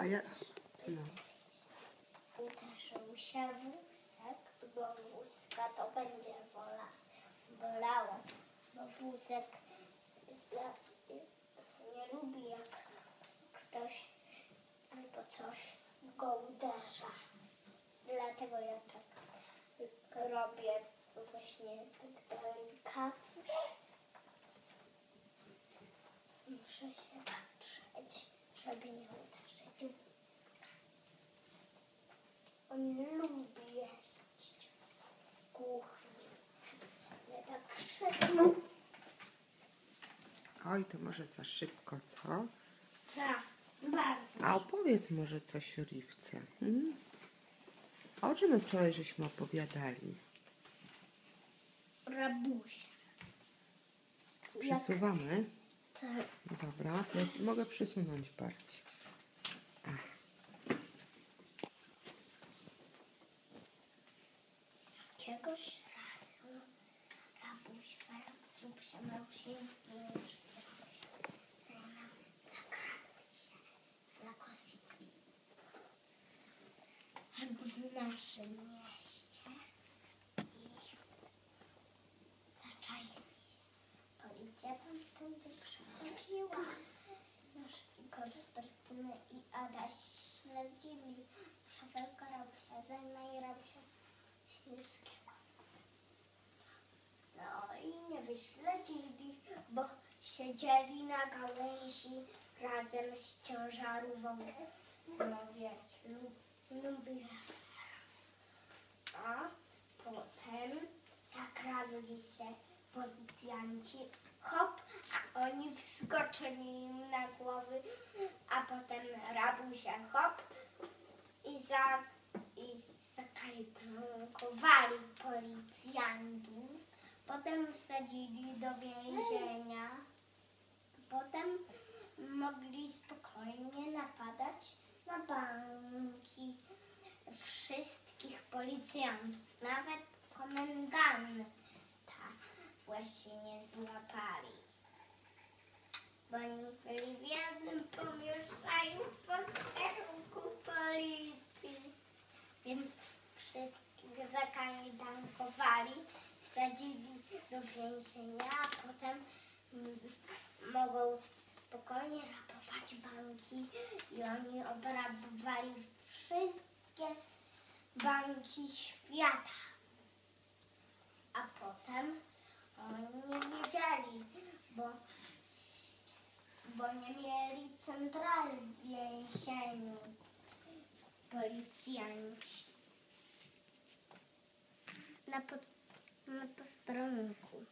A ja... No. Uderzył się wózek, bo wózka to będzie wola, bolało, bo wózek nie lubi jak ktoś albo coś go uderza. Dlatego ja tak robię właśnie tak delikatnie. Muszę się patrzeć, żeby nie uderzyć wózka. On lubi jeść w kuchni. Ja tak krzyknął. Oj, to może za szybko, co? Tak, bardzo. A opowiedz może coś o Riwce. Hmm? O czym wczoraj żeśmy opowiadali? Rabusia. Przesuwamy? Tak. Dobra, to ja mogę przesunąć bardziej. Jakiegoś razu rabuś Felix lub Małszyński już stał się, że nam zakradli się w Lakosity. W naszym mieście i zaczaili się. Policja tam wtedy przychodziła. Nasz Igor z Bertyny i Adaś śledzili szafelka Rabusia, Zajma i Rabusia Świńskiego. No i nie wyśledzili, bo siedzieli na gałęzi razem z ciężarówką. No lub, lubię. A potem zakradli się policjanci. Hop, a oni wskoczyli im na głowy, a potem rabusia hop i za i zakajtankowali policjantów. Potem wsadzili do więzienia. Potem mogli spokojnie napadać na banki wszystkich policjantów, nawet komendanta właśnie nie złapali. Bo oni byli w jednym pomieszczeniu w posterunku policji. Więc wszystkich zakajdankowali, wsadzili do więzienia, a potem mm, mogą spokojnie rabować banki i oni obrabowali wszystkie banki świata. A potem oni nie wiedzieli, bo, bo nie mieli centrali w więzieniu policjanci. Na, pod, na postronku.